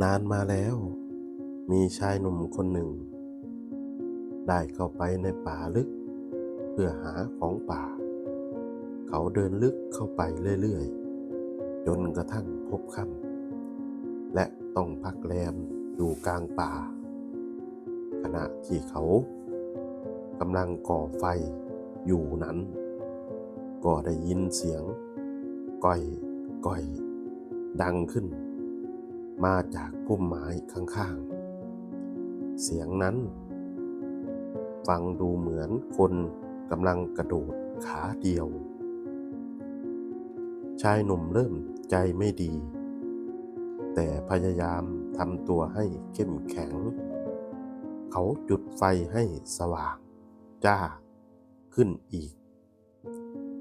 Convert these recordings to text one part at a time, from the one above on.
นานมาแล้ว มีชายหนุ่มคนหนึ่ง ได้เข้าไปในป่าลึก เพื่อหาของป่า เขาเดินลึกเข้าไปเรื่อยๆ จนกระทั่งพบค่ำและต้องพักแรมอยู่กลางป่า ขณะที่เขากำลังก่อไฟอยู่นั้น ก็ได้ยินเสียงก้อยก้อยดังขึ้น มาจากพุ่มไม้ข้างๆ เสียงนั้น ฟังดูเหมือนคนกำลังกระโดดขาเดียว ชายหนุ่มเริ่มใจไม่ดี แต่พยายามทำตัวให้เข้มแข็ง เขาจุดไฟให้สว่าง จ้า ขึ้นอีก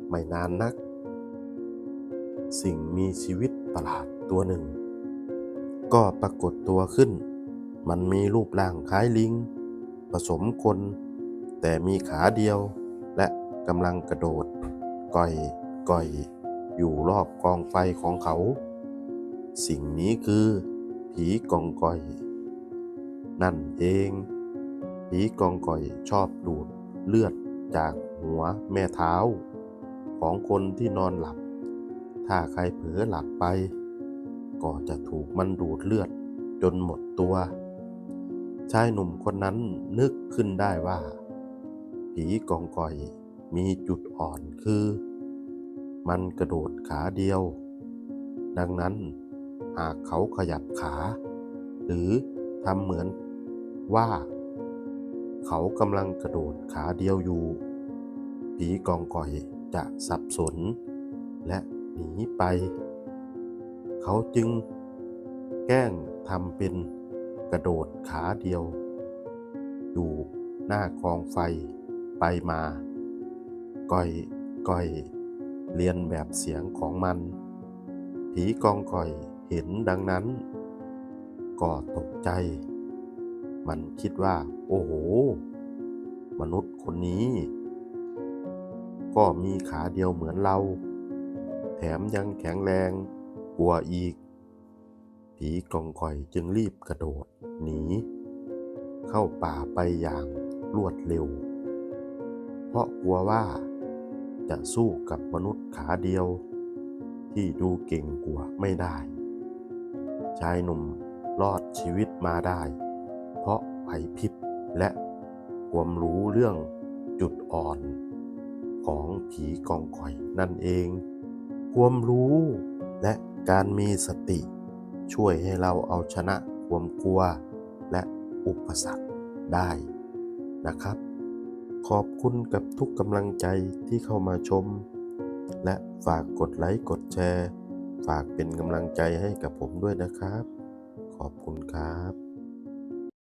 ไม่นานนัก สิ่งมีชีวิตประหลาดตัวหนึ่ง ก็ปรากฏตัวขึ้น มันมีรูปร่างคล้ายลิง ผสมคน แต่มีขาเดียว และกำลังกระโดด ก่อยก่อย อยู่รอบกองไฟของเขา สิ่งนี้คือผีกองก่อย นั่นเอง ผีกองก่อยชอบดูดเลือดจากหัวแม่เท้า ของคนที่นอนหลับ ถ้าใครเผลอหลับไป ก็จะถูกมันดูดเลือดจนหมดตัว ชายหนุ่มคนนั้นนึกขึ้นได้ว่า ผีกองก่อยมีจุดอ่อนคือ มันกระโดดขาเดียว ดังนั้นหากเขาขยับขา หรือทำเหมือนว่า เขากำลังกระโดดขาเดียวอยู่ ผีกองก่อยจะสับสน และหนีไป เขาจึงแกล้งทำเป็นกระโดดขาเดียว อยู่หน้ากองไฟไปมาก่อยก่อย เรียนแบบเสียงของมัน ผีกองก่อยเห็นดังนั้น ก็ตกใจ มันคิดว่า โอ้โห มนุษย์คนนี้ ก็มีขาเดียวเหมือนเรา แถมยังแข็งแรง กลัวอีก ผีกองก่อยจึงรีบกระโดดหนี เข้าป่าไปอย่างรวดเร็ว เพราะกลัวว่าจะสู้กับมนุษย์ขาเดียว ที่ดูเก่งกว่าไม่ได้ ชายหนุ่มรอดชีวิตมาได้ เพราะไหวพริบและความรู้เรื่องจุดอ่อนของผีกองก่อยนั่นเอง ความรู้และ การมีสติช่วยให้เราเอาชนะความกลัวและอุปสรรคได้นะครับ ขอบคุณกับทุกกำลังใจที่เข้ามาชม และฝากกดไลค์กดแชร์ ฝากเป็นกำลังใจให้กับผมด้วยนะครับ ขอบคุณครับ